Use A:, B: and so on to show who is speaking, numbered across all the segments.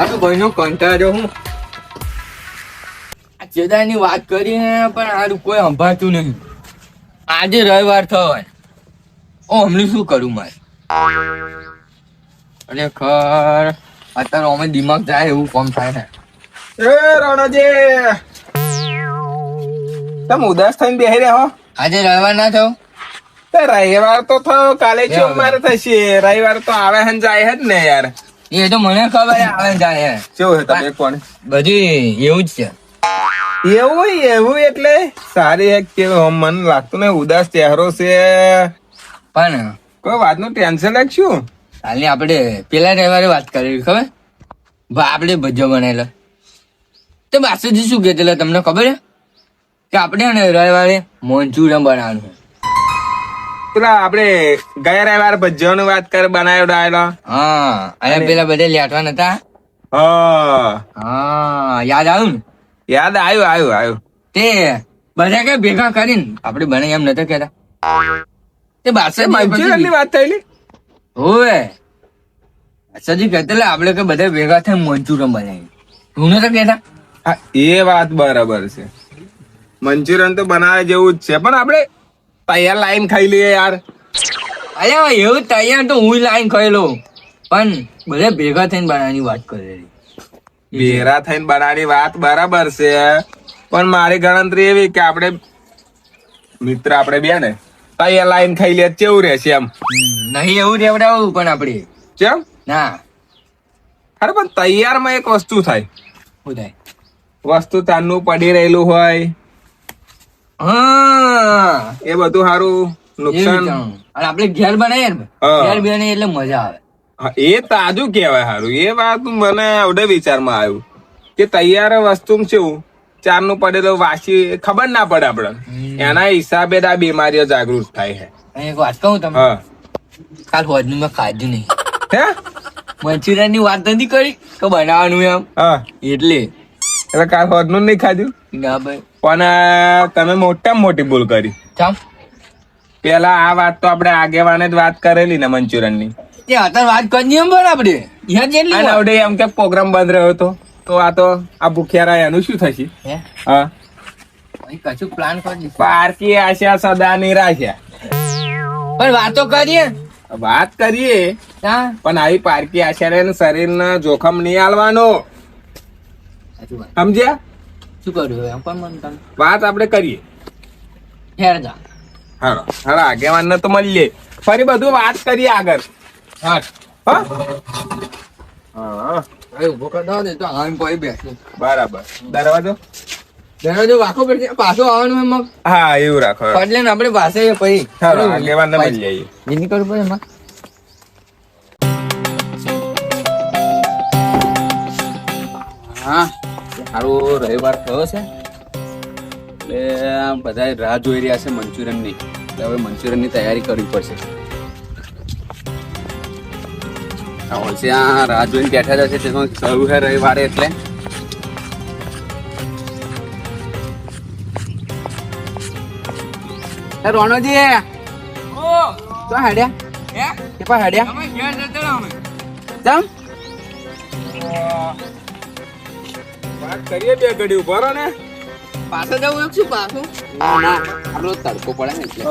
A: મારો ભાઈનો કંટાળો હું. આ ચેદાની વાત કરીને પણ હારું કોઈ સંભાળતું નહીં આજે રવિવાર થયો હોય. ઓ હમણાં શું કરું મારે? અને ખર અત્યારે અમે દિમાગ જાય એવું કોમ થાય ને.
B: એ રણજે! તમે ઉદાસ થઈને બેહી રહ્યા હો.
A: આજે રવિવાર ના થયો?
B: રવિવાર તો થયો. કાલે શું મારે થશે? રવિવાર તો આવે હે જાય હે જ ને યાર.
A: એ તો મને ખબર આવે જાણે
B: કેવું છે તમે કોણ?
A: બધી એવું જ છે.
B: એવું એવું એટલે? સારી એક કે મન લાગતું ને ઉદાસ ચહેરો છે.
A: પણ
B: કોઈ વાતનું ટેન્શન લાગ શું?
A: કાલે આપણે પેલા રવિવારે વાત કરી ખબર? આપણે ભજો બનાવેલો તો બાસુજી શું કહેતેલા તમને ખબર છે? કે આપણે રવિવારે મોન્ચુરિયમ બનાવવાનું છે.
B: પેલા આપડે ગયા રવિવાર ભજ્યાની વાત કર બનાવ્યો ડાયલો
A: હા અને પેલા બધે લેટવા નતા
B: હા.
A: યાદ આવ્યું ને?
B: યાદ આવ્યું આવ્યું આવ્યું
A: તે બધા કે ભેગા કરીને આપડે બને એમ નતા કેતા તે
B: બાસે મંચુરિયનની વાત થયેલી?
A: હોવે. સજી કહેતા આપડે કે બધા ભેગા થઈ મંચુરિયન બનાવી હું નતા
B: કેતા એ વાત બરાબર છે. મંચુરિયન તો બનાવે જેવું જ છે પણ આપણે તૈયાર લાઈન ખાઈ લઈએ યાર.
A: અરે એવું તૈયાર તો હું લાઈન ખાઈ પણ બધા ભેગા થઈને બનાવવાની વાત કરેલી
B: ભેરા થઈને બનાવવાની વાત બરાબર છે. પણ મારી ગણતરી એવી કે આપણે મિત્ર આપણે બે ને તૈયાર લાઈન ખાઈ લે કેવું રહેશે એમ.
A: નહીં એવું રેવડાવું પણ આપણે.
B: કેમ
A: ના.
B: અરે પણ તૈયારમાં એક વસ્તુ થાય.
A: શું થાય?
B: વસ્તુ તારનું પડી રહેલું હોય.
A: હા.
B: એ બધું સારું નુકસાન.
A: અને આપણે ઘેર બનાવીએ ને ઘેર બનાવીએ એટલે મજા આવે.
B: એ તાજું કહેવાય સારું એ વાત મને આવડે વિચારમાં આવ્યું. કે તૈયાર વસ્તુ કેવું ચારનું પડેલું વાસી ખબર ના પડે આપડે એના હિસાબે આ બીમારીઓ જાગૃત થાય છે.
A: એક વાત કહું તમે કાલ હોજનું મેં ખાધું નહીં.
B: હે?
A: મંચુરિયનની વાત નથી કરી? કે બનાવવાનું એમ.
B: હા.
A: એટલે.
B: એટલે કાલ હોજનું નહીં ખાધું?
A: ના ભાઈ.
B: પણ તમે મોટા મોટી ભૂલ કરી. પેલા આ વાત તો આપણે આગેવાને જ વાત કરેલી ને મંચુરિયનની
A: તે અત્યારે વાત કરી એમ બરાબર.
B: અવડે એમ કે પ્રોગ્રામ બંધ રહ્યો હતો તો આ તો આ ભૂખ્યારા એનું શું થશે?
A: હા? કશું પ્લાન કરી
B: પારકી આશા સદા નિરાશા.
A: પણ વાતો કરીએ.
B: વાત કરીએ પણ આવી પારકી આશા શરીરને જોખમ નહીં આલવાનો. સમજ્યા?
A: શું કર્યું હવે? એમ પણ મન
B: વાત આપણે કરીએ.
A: હેર જા.
B: હાલો. હાલો આગેવાન તો મળીએ ફરી બધું વાત કરીએ આગળ.
A: હા?
B: હા. હા
A: ઊભો કર દો ને તો આમ કોઈ બેસું.
B: બરાબર. દરવાજો?
A: દરવાજો રાખો પડશે. પાછો આવવાનું એમ.
B: હા એવું રાખો.
A: પડલે ને આપણે પાસે પછી.
B: હાલો આગેવાન મળી જઈએ
A: એની કરવું પડે એમાં.
C: હા. સારો રવિવાર થયો છે. એટલે બધા રાહ જોઈ રહ્યા છે મંચુરિયનની. એટલે હવે મંચુરિયનની તૈયારી કરવી પડશે. આ રાહ જોઈને બેઠા જશે તેમાં થયું છે રવિવારે એટલે. એ રોનોજી તો હેડ્યા. કે પા હેડ્યા. ચમ?
B: વાત કરીએ બે ઘડી ઊભો રહો ને
A: પાછો જવું શું પાછું?
C: ના આપણો તડકો પડે ને એટલે.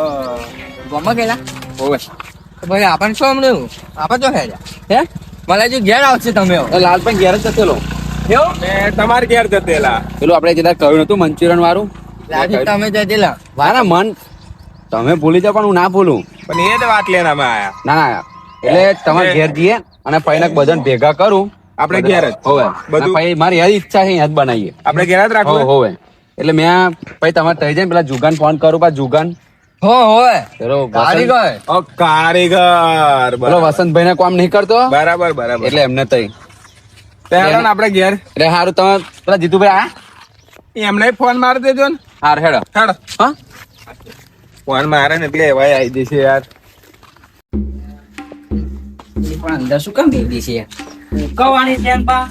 A: ગમા ગયેલા?
C: હોવે.
A: ભાઈ આપણને શું હમણાં આપણે તો હેડ્યા. હે? મને હજુ ઘેર આવશે તમે
C: લાલ પણ ઘેર જ જતેલો.
B: તમારે ઘેર જતેલા.
C: પેલું આપણે જેટલા કહ્યું હતું મંચુરિયન વાળું?
A: તમે જતેલા
C: મારા મન તમે ભૂલી જાવ પણ હું ના ભૂલું.
B: પણ એ જ વાત લેવા અમે આયા.
C: ના ના એટલે તમારે ઘેર જઈએ અને ના બધાને ભેગા કરું.
B: આપણે ઘેર જ.
C: હોવે.
B: બધું-
C: પછી મારી યાર ઈચ્છા છે યાદ બનાવીએ.
B: આપણે ઘેર જ રાખવું
C: હોવે. એટલે મેં પછી તમારે થઈ જાય ને પેલા જુગાન ફોન કરું પા જુગાન.
A: હો હોય
C: ચલો
A: કારીગર.
B: ઓ કારીગર.
C: બોલો વસંતભાઈ ને કામ નહીં કરતો?
B: બરાબર બરાબર.
C: એટલે એમને તઈ.
B: પહેલા આપણે ઘેર.
C: એટલે સારું તમે પેલા જીતુભાઈ આ?
B: એમને ફોન મારી દેજો ને.
C: હાર હેડો.
B: હેડો.
C: હા?
B: ફોન મારે ને એટલે એવાય આવી જશે યાર.
A: પણ અંદર શું કામ બેસી છે? કવાની છે પા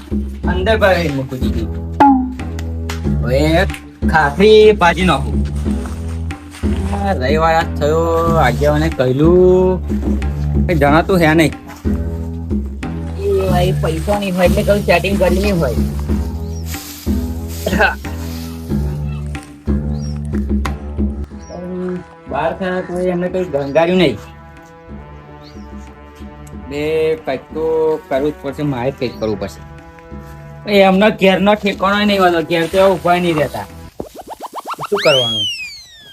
A: અંદર ભરાઈ મૂકી દીધી હવે ખાખરી ભાજી નાખું. રવિવાર આજ થયો આગેવાને કહેલું કઈ જણાતું હે નહીં. એ પૈસા નહીં હોય એટલે કઈ સેટિંગ કરી નહીં હોય. બહાર થયા તો એમને કઈ ગંગાર્યું નહીં. બે કંઈક તો કરવું જ પડશે મારે કંઈક કરવું પડશે. એમના ઘેરનો ઠેકાણો નહીં હોતો ઘેર તો ઊભા નહીં રહેતા. શું કરવાનું?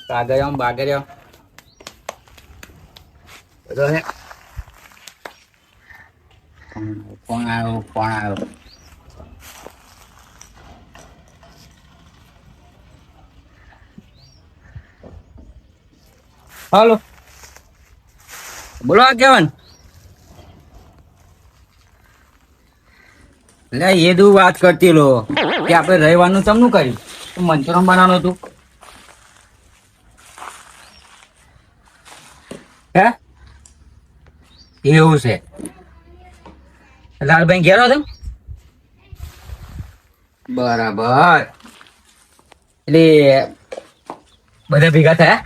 A: કાગરિયો ને બાગરિયો. બધો હે. કોણ આવ્યો કોણ આવ્યો? હાલો. બોલો કેવન? લે, એ દુ વાત કરતી લો કે આપણે રવિવારનું તમનું કર્યું? મંચુરમ બનાવવાનું હતું હે? એવું છે. લાલભાઈ ઘેરો હતો બરાબર. એટલે બધા ભેગા થયા?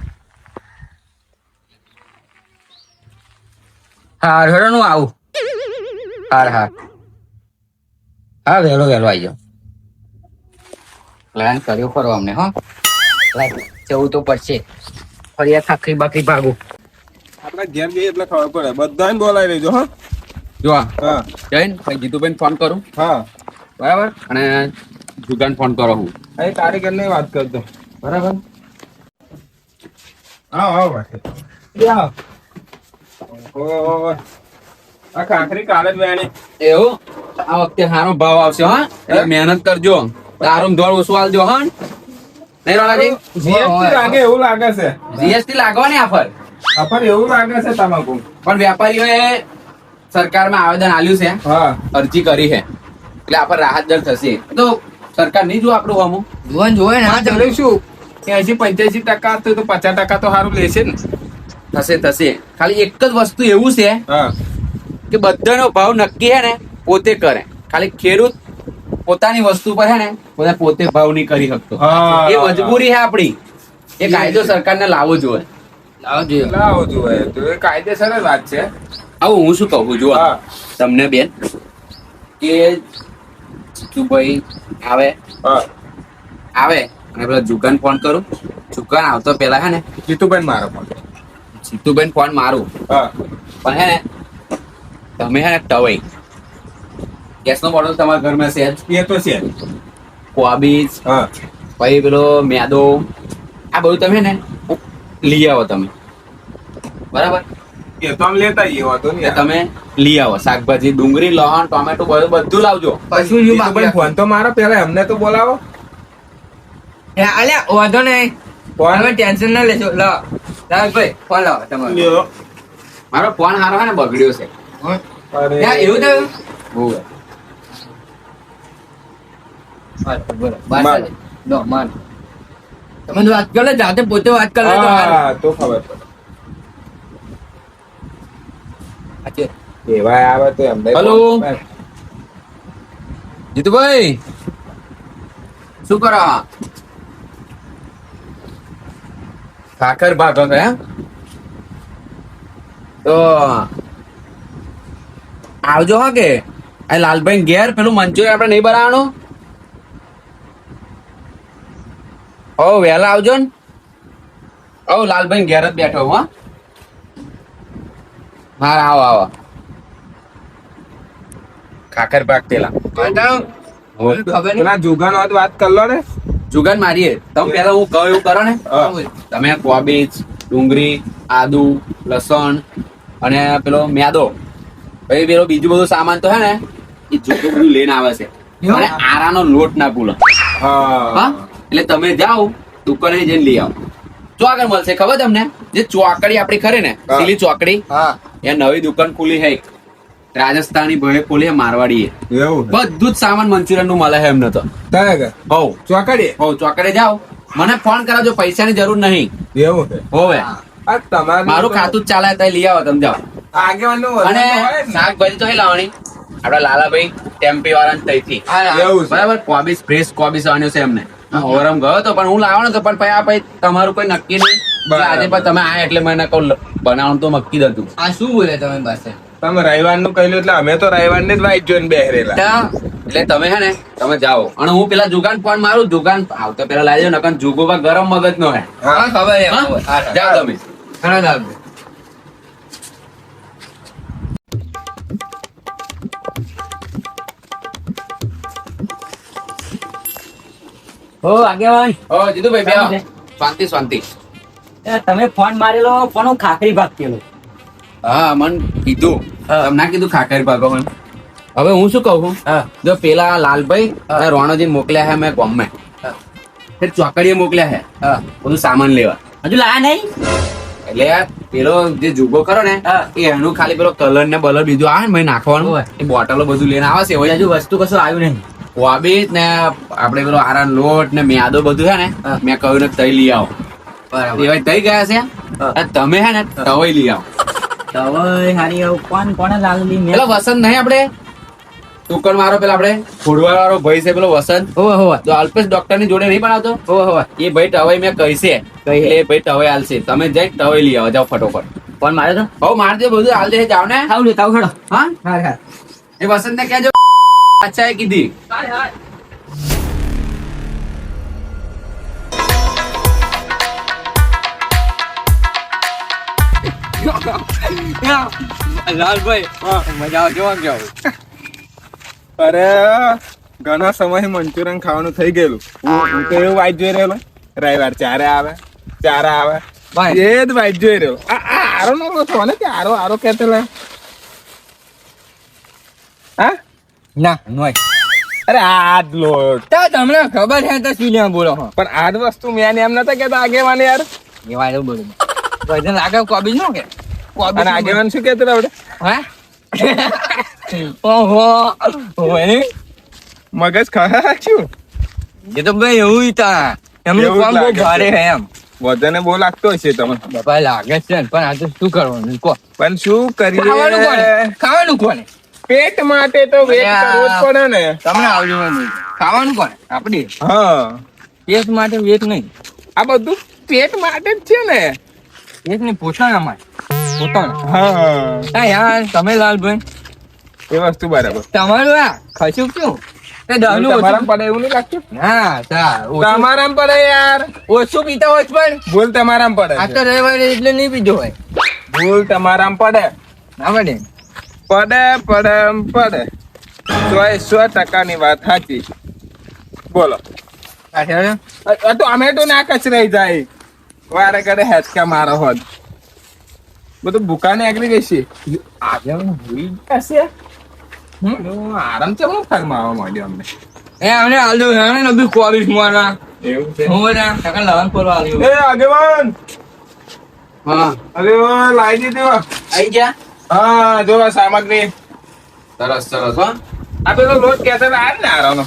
A: હાર હેડો નું આવું. હાર હાર. હા વહેલો વહેલો આવી જાઓ. પ્લાન કર્યો ખરો અમને હો. જવું તો પડશે. ફરી આ ખાખરી બાખરી ભાગું.
B: આપણે ઘેર જઈએ એટલે ખબર પડે. બધાને બોલાવી લેજો હા.
C: જો
B: હા.
C: જઈને પછી જીતુભાઈ ફોન કરું.
B: હા.
C: બરાબર? અને જુગાન ફોન કરો હું.
B: અહીં કારીગરની વાત કરજો.
C: બરાબર?
B: આવો આવો ભાઈ. ઓહો. આ ખાખરી કાલે જ વેણી.
C: એવું? આ વખતે સારો ભાવ આવશે હા. એટલે મહેનત કરજો. તારું ધોળ ઓછું આલજો હા. નહીં રોલાજી?
B: જીએસટી લાગે એવું લાગે છે.
C: જીએસટી લાગવાની આફર?
B: આફર એવું લાગે છે તમાકુ.
C: પણ વેપારીઓએ સરકારમાં આવેદન આલ્યું છે.
B: હા.
C: અરજી કરી છે. એટલે આપણે રાહત દર થશે. તો સરકાર નહીં જો આપણું આમું?
A: જોવાનું જોવે ને
B: હા શું એસી પંચ્યાસી ટકા તો તો પચાસ ટકા તો સારું લેશે ને.
C: થશે થશે. ખાલી એક જ વસ્તુ એવું છે
B: હા.
C: કે બધાનો ભાવ નક્કી છે ને પોતે કરે. ખાલી ખેડૂત પોતાની વસ્તુ પર હે ને પોતે પોતે ભાવ નહીં કરી શકતો. એ મજબૂરી હે આપણી. એ કાયદો સરકારને લાવવો જોઈએ.
A: લાવો જોઈએ.
B: લાવો જોઈએ. તો એ કાયદેસર જ વાત છે.
C: આવું હું શું કહું જુઓ. તમને બેન કે જીતુભાઈ આવે
B: હા.
C: આવે અને પેલા જુકાન ફોન કરું. જુકાન આવતો પેલા હે ને
B: જીતુબેન મારો ફોન.
C: જીતુબેન ફોન મારું.
B: હા.
C: પણ હે ને તમે હે ને ટવાઈ. ગેસનો બોટલ તમારા ઘરમાં છે
B: એ તો છે
C: કોબીજ
B: હા.
C: પછી પેલો મેદો આ બધું તમે ને લઈ આવો તમે. બરાબર?
B: એ તો લેતા આવીએ વાંધો નહીં
C: તમે લઈ આવો. શાકભાજી ડુંગળી લહણ ટોમેટો બધું બધું લાવજો.
B: પછી ફોન તો મારો પેલા એમને તો બોલાવો.
A: અલ્યા વાંધો નહીં.
B: ફોન?
A: ટેન્શન ના લેજો લો ભાઈ ફોન લાવો તમારો.
C: મારો ફોન હારો હે ને બગડ્યો છે.
B: અરે.
A: એવું થયું. બરાબર. નો માન. તમે વાત કરે જાતે પોતે વાત કરે તો
B: હા તો ખબર પડે. એવા આવે તો એમને
C: હલો. જીતુભાઈ શું કરો? સાકર ભાગો એમ? તો આવજો હા કે. આ લાલભાઈ ઘેર પેલું મંચુરિયન આપણે નહીં બનાવવાનું? ઓ વહેલા આવજો ને. ઓ લાલભાઈ ઘેર જ બેઠો હું, હા. હા આવો આવો. ખાખર પાક પેલા.
A: બતાવો. ખબર નહીં.
B: પેલા જુગાનો વાત વાત કર લો ને.
C: જુગાન મારીએ. તમે પેલા હું કહું એવું કરો ને. તમે કોબીજ ડુંગળી આદુ લસણ અને પેલો મેદો. પછી પેલો બીજું બધું સામાન તો હે ને એ બધું લઈને આવે છે? અને આરાનો લોટ ના ભૂલો. હા.
B: હા?
C: એટલે તમે જાઓ દુકાને જઈને લઈ આવો. જો આગળ મળશે ખબર તમને? જે ચોકડી આપડી ખરી ને પેલી ચોકડી? એ નવી દુકાન ખુલી હે રાજસ્થાની ભાઈ ખોલી હે મારવાડી બધું જ સામાન મંચુરિયનનું મળે છે એમને તો.
B: તારે કે?
C: હોવ.
B: ચોકડી?
C: હોવ ચોકડે જાઓ. મને ફોન કરાવજો પૈસાની જરૂર નહીં.
B: એવું
C: હોવે. મારું ખાતું જ ચાલે તો લઈ આવો તમે જાઓ. અને. શાકભાજી તો અહીં લાવવાની. આપડા લાલાભાઈ ટેમ્પી વાળા તઈથી બરાબર? કોબીસ ફ્રેશ કોબીસ આવવાનું છે એમને. હું ઓવરમ ગયો તો પણ હું લાવવાનો તો પણ આ પછી તમારું કોઈ નક્કી નહીં. આજે પણ તમે આ એટલે મને કહું બનાવવાનું તો મક્કી દતું
A: આ શું બોલે તમે પાસે?
B: તમે રવિવારનું કહ્યું એટલે અમે તો રવિવાર ને જ વાઈટ જોઈને બેહરેલા.
C: એટલે તમે હે ને તમે જાઓ. અને હું પેલા જુગાન ફોન મારું જુગાન આવતો પેલા લાવજો નકર જુગો ગરમ મગજ નો હે
A: હા? ખબર.
C: જાઓ તમે.
A: ઘણા ઓ આગેવાન
C: ઓ જીતુભાઈ બે
A: શાંતિ.
C: શાંતિ
A: તમે ફોન મારેલો હું ખાખરી ભાગતેલો
C: હા મન કીધું. તમે ના કીધું ખાખરી ભાગો મન? હવે હું શું કહું જો પેલા લાલભાઈ અને રોણોજી મોકલ્યા હે મેં ગામમાં
A: હા.
C: ફેર ચોકડીએ મોકલ્યા હે. બધું સામાન લેવા.
A: હજુ લાયા નહીં?
C: એટલે પેલો જે જુગો કરો ને એ એનું ખાલી પેલો કલર ને બલર બીજું આવે ને નાખવાનું.
A: હોય.
C: એ બોટલો બધું લઈને આવે છે
A: હજુ વસ્તુ કશું આવ્યું નહીં.
C: કોબીજ ને આપણે પેલો આરા લોટ ને મેદો બધું છે ને મેં કહ્યું ને તઈ લઈ આવો.
A: બરાબર.
C: એવા તઈ ગયા છે? તમે હે ને તવઈ લઈ આવો.
A: તવઈ હારી આવું કોણ કોને લાગલી મેં.
C: વસંત નહીં આપણે? ટુકડ મારો પેલા આપણે ફોડવા વાળો ભાઈ છે પેલો વસંત.
A: હોવે હોવે.
C: તો અલ્પેશ ડોક્ટરની જોડે નહીં બનાવતો
A: હોવે હોવે.
C: એ ભાઈ ટવાઈ મેં કહી છે.
A: કહી
C: એ ભાઈ ટવાઈ હાલશે. તમે જઈ ટવાઈ લઈ આવો જાઓ ફટોફટ.
A: ફોન માર્યો તો?
C: હવે માર દે બધું હાલ દે જાવ ને.
A: આવું લેતા આવું ખડો.
C: હા?
A: હા હા.
C: એ વસંત ને કહેજો. અચ્છા કીધી
A: લાલભાઈ મજા આવજો આમ જાવ
B: અરે ઘણા સમય મંચુરિયન ખાવાનું થઈ ગયેલું. હું તો એવું વાઈટ જોઈ રહેલો. રવિવાર ચારે આવે ચારે આવે.
A: ભાઈ.
B: એ જ વાઈટ જોઈ રહ્યો. આ આરો નો છો ને કે આરો આરો કેતેલા હા?
A: ના નોય.
B: અરે આ જ લોટ
A: તો તમને ખબર છે તો શું બોલો હો.
B: પણ આ જ વસ્તુ મેં એમ નતા કેતા આગેવાન યાર.
A: એવા એવું બોલું વજન લાગે કોબીજ નો કે? કોબીજ
B: આગેવાન શું કેતા આપણે
A: હા? ઓહો.
B: મગજ ખરાચ્યું
A: એ તો ભાઈ એવું તા. એમનું કામ બહુ ભારે
B: છે.
A: છે એમ.
B: વજને બહુ લાગતો હશે તમને.
A: બાપા લાગે છે પણ આ તો શું કરવાનું? કો.
B: પણ શું
A: ખાવાનું કોને? ખાવાનું કોને?
B: પેટ માટે તો વેટ કરવો જ પડે ને.
A: તમને આવજો ખાવાનું કોને આપડે.
B: હા.
A: પેટ માટે વેટ નહીં.
B: આ બધું પેટ માટે જ છે ને.
A: પેટ ને પોતાના માટે પોતાના
B: હા.
A: યાર તમે લાલભાઈ.
B: એ વસ્તુ બરાબર.
A: તમારું આ? ખસ્યું ઓછું.
B: પડે યાર.
A: ઓછું પીતા હોય પણ.
B: ભૂલ તમારા પડે
A: આ. તો રવિવારે એટલે નહીં પીધો હોય.
B: ભૂલ તમારામાં પડે.
A: ના પડે.
B: પડે પડે પડે. સો સો ટકાની વાત સાચી. બોલો.
A: ને?
B: અમે તો ના કચરાઈ જાય. વારે ઘડે હેચકા મારો હોત બધું ભૂકાને આગળ જશે આજે ભૂલી જશે આરામ છે હું ફરમાવા માંડ્યો અમને.
A: એ અમને આલુ હેણે ને બી કોવિડ મારા
B: એવું છે?
A: હું ના ટકા લવન પર આલ્યું.
B: એ આગેવાન!
C: હા.
B: આગેવાન લાવી દીધો.
A: આઈ ગયા?
B: હા જો સામગ્રી.
C: સરસ સરસ હો.
B: આ પેલો લોટ કહેતો હતો, આ જ ને આરોનો.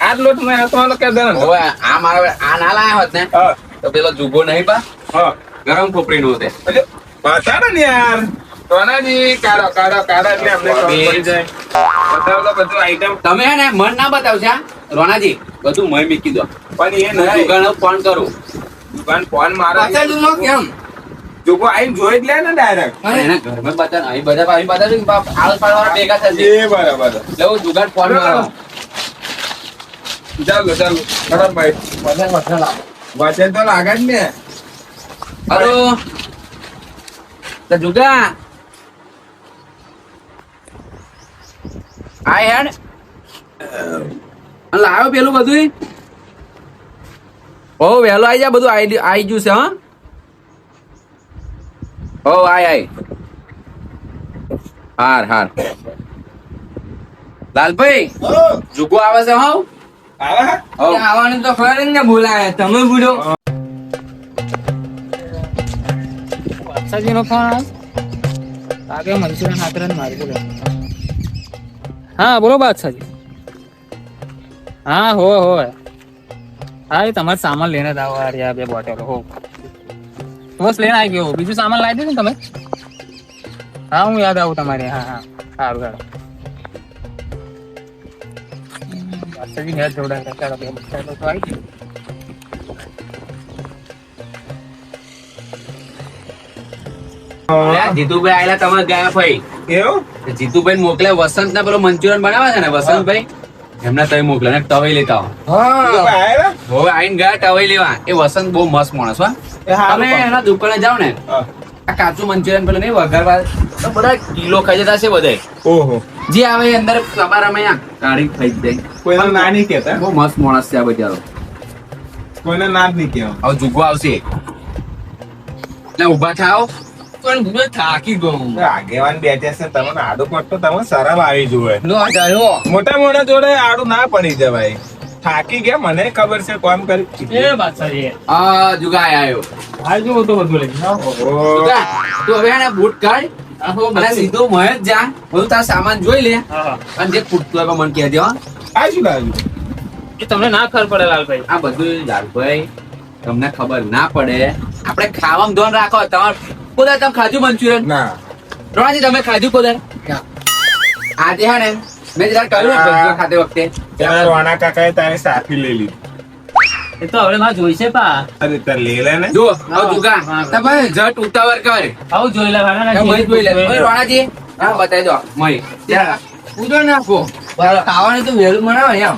B: આ લોટ મેં હસવાનો કહેતો ને?
C: હવે આ મારા આ ના લાયા હોત ને તો પેલો જુગો નહીં પા.
B: હા.
C: ગરમ ખોપરી નો તે
B: બતાડો ને યાર. સોનાજી કાઢો કાઢો કાઢો એટલે અમને પડી જાય. બતાવો તો બધું આઈટમ
C: તમે હે ને મન ના બતાવશા રોનાજી બધું મય મૂકી દો.
B: પણ એ નહીં.
C: જુગાનો ફોન કરું.
B: દુકાન ફોન મારો.
A: કેમ?
B: જોકો આઈને જોઈ જ લે ને ડાયરેક્ટ
C: એને ઘરમાં બતાવ અહીં બધા અહીં ને બાપ પાડવાળા ભેગા થશે.
B: એ બરાબર.
C: એટલે હું જુગાન ફોન મારો.
B: ચાલો ચાલો. ભાઈ.
A: વજન લાગે
B: તો લાગે જ ને.
C: હલો. તો જુગા. આ હેડ. લાવ્યો પેલું બધું બહુ વહેલો આવી જાય બધું આઈ આઈ ગયું છે હા? ઓ આય આય. હાર હાર. લાલભાઈ જુગો આવે છે હા.
B: આવે હે?
C: હો.
A: આવવાનું તો ખબર જ ને બોલાય તમે
D: ફોન મનસુરન હાકરન મારી બોલો હા બોલો બાદશાહજી. હા હો હો હા એ તમારે સામાન લઈને જ આવો યાર બે બોટલો. હો. બસ લઈને આવી ગયો. બીજું સામાન લાવી દીધું ને તમે. હા હું યાદ આવું તમારે. હા હા. સારું સારું. ઘેર જોડાયા ચાલો બે તો આવી ગયું.
C: જીતુભાઈ આયેલા તમારે ગયા ભાઈ
B: એવું?
C: જીતુભાઈ મોકલે વસંત ના પેલો મંચુરિયન બનાવે છે ને વસંતભાઈ? એમના તઈ મોકલે ને તવાઈ લેતા હવે આઈને ગયા ટવાઈ લેવા. એ વસંત બહુ મસ્ત માણસ હા. તમે એના દુકાને જાવ ને. આ કાચું મંચુરિયન પેલું નહીં વઘારવા તો બધા કિલો ખાઈ જતા છે બધે.
B: ઓહો.
C: જે આવે અંદર તમારામાં અહીંયા કાઢી ખાઈ જાય.
B: કોઈને ના નહીં કહેતા?
C: બહુ મસ્ત માણસ છે આ બજારો.
B: કોઈને ના જ નહીં કહેવા
C: હવે જુગો આવશે. એટલે ઊભા થાઓ. પણ હું થાકી ગયો.
B: આગેવાન બેઠા છે તમને આડું પડતો તમે શરમ આવી જોવે
C: લો આ ગયો
B: મોટા મોટા જોડે આડું ના પડી જવાય. થાકી ગયા મને ખબર છે કોમ કરી
D: એ વાત સાચી.
C: આ જુગા આવ્યો
D: હાલ જુઓ તો બધું લઈ
C: જુગા તું હવે આને બૂટ કાઢ.
D: આહો,
C: સીધો મોય જ જા. બધું તારા સામાન જોઈ લે.
D: હા, હા.
C: અને જે ખૂટતું હોય મને કહેજો હો.
B: આ શું લાવ્યું
D: એ તમને ના ખબર પડે લાલભાઈ.
C: આ બધું લાલભાઈ તમને ખબર ના પડે. આપણે ખાવામાં ધોન રાખો તમારે કોદાર તમે ખાધું મંચુરિયન?
B: ના.
C: રોણાજી તમે ખાધું કોદાર આજે હે ને મેં જરા કહ્યું ને ખાતે વખતે.
B: પેલા રોણા કાકાએ તારી સાફી લઈ લીધી.
D: એ તો હવે માં જોઈશે પા.
B: અરે તાર લે લે ને.
C: જો આવ જુગા તમે જટ ઉતાવળ કર.
D: આવ જોઈ લે ભાણા
C: એ મય જોઈ લે. ઓય રોણાજી હા બતાઈ દો. મય. ત્યાં ઉડો નાખો. ખાવાનું તો વેલું બનાવે એમ.